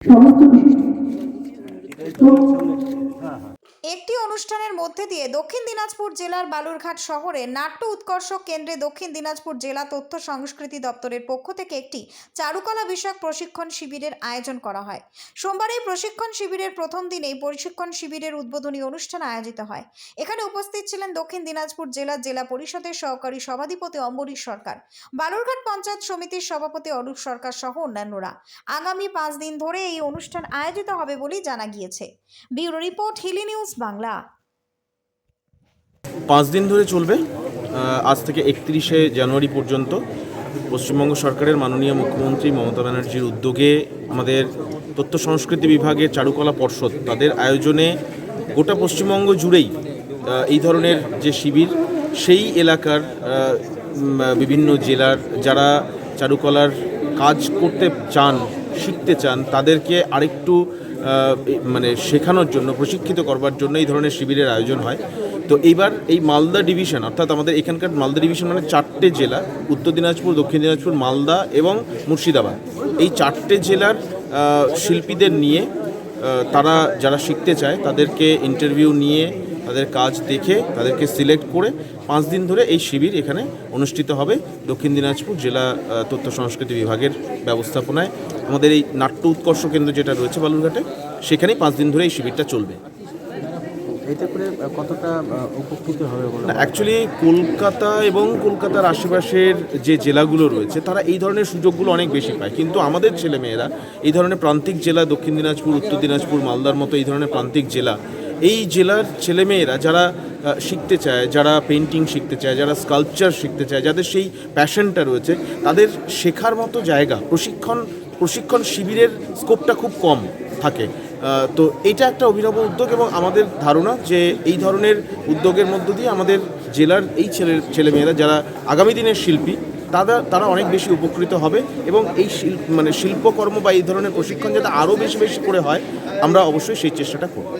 সমস্ত বিশিষ্ট একটি অনুষ্ঠানের মধ্যে দিয়ে দক্ষিণ দিনাজপুর জেলার বালুরঘাট শহরে নাট্য উৎকর্ষ কেন্দ্রে দক্ষিণ দিনাজপুর জেলা তথ্য সংস্কৃতি দপ্তরের পক্ষ থেকে একটি চারুকলা বিষয়ক প্রশিক্ষণ শিবিরের আয়োজন করা হয়। সোমবার এই প্রশিক্ষণ শিবিরের প্রথম দিনেই প্রশিক্ষণ শিবিরের উদ্বোধনী অনুষ্ঠান আয়োজিত হয়। এখানে উপস্থিত ছিলেন দক্ষিণ দিনাজপুর জেলার জেলা পরিষদের সহকারী সভাধিপতি অম্বরীশ সরকার, বালুরঘাট পঞ্চায়েত সমিতির সভাপতি অরূপ সরকার সহ অন্যান্যরা। আগামী পাঁচ দিন ধরে এই অনুষ্ঠান আয়োজিত হবে বলেই জানা গিয়েছে। Bureau report Hili news Bangla পাঁচ দিন ধরে চলবে আজ থেকে একত্রিশে জানুয়ারি পর্যন্ত পশ্চিমবঙ্গ সরকারের মাননীয় মুখ্যমন্ত্রী মমতা ব্যানার্জির উদ্যোগে আমাদের তথ্য সংস্কৃতি বিভাগের চারুকলা পর্ষদ, তাদের আয়োজনে গোটা পশ্চিমবঙ্গ জুড়েই এই ধরনের যে শিবির, সেই এলাকার বিভিন্ন জেলার যারা চারুকলার কাজ করতে চান শিখতে চান, তাদেরকে আরেকটু মানে শেখানোর জন্য, প্রশিক্ষিত করবার জন্য এই ধরনের শিবিরের আয়োজন হয়। তো এইবার এই মালদা ডিভিশন, অর্থাৎ আমাদের এখানকার মালদা ডিভিশন মানে চারটে জেলা, উত্তর দিনাজপুর, দক্ষিণ দিনাজপুর, মালদা এবং মুর্শিদাবাদ। এই চারটে জেলার শিল্পীদের নিয়ে তারা যারা শিখতে চায়, তাদেরকে ইন্টারভিউ নিয়ে তাদের কাজ দেখে তাদেরকে সিলেক্ট করে পাঁচ দিন ধরে এই শিবির এখানে অনুষ্ঠিত হবে দক্ষিণ দিনাজপুর জেলা তথ্য সংস্কৃতি বিভাগের ব্যবস্থাপনায়। আমাদের এই নাট্য উৎকর্ষ কেন্দ্র যেটা রয়েছে বালুরঘাটে সেখানেই পাঁচ দিন ধরে এই শিবিরটা চলবে। এতে করে কতটা উপকৃত হবে অ্যাকচুয়ালি কলকাতা এবং কলকাতার আশেপাশের যে জেলাগুলো রয়েছে তারা এই ধরনের সুযোগগুলো অনেক বেশি পায়। কিন্তু আমাদের ছেলেমেয়েরা এই ধরনের প্রান্তিক জেলা দক্ষিণ দিনাজপুর উত্তর দিনাজপুর মালদার মতো এই ধরনের প্রান্তিক জেলা এই জেলার ছেলেমেয়েরা যারা শিখতে চায়, যারা পেন্টিং শিখতে চায়, যারা স্কাল্পচার শিখতে চায়, যাদের সেই প্যাশনটা রয়েছে, তাদের শেখার মতো জায়গা, প্রশিক্ষণ প্রশিক্ষণ শিবিরের স্কোপটা খুব কম থাকে। তো এটা একটা অভিনব উদ্যোগ এবং আমাদের ধারণা যে এই ধরনের উদ্যোগের মধ্য দিয়ে আমাদের জেলার এই ছেলে, ছেলেমেয়েরা যারা আগামী দিনের শিল্পী তারা তারা অনেক বেশি উপকৃত হবে এবং এই শিল্প মানে শিল্পকর্ম বা এই ধরনের প্রশিক্ষণ যাতে আরও বেশি বেশি করে হয়, আমরা অবশ্যই সেই চেষ্টাটা করব।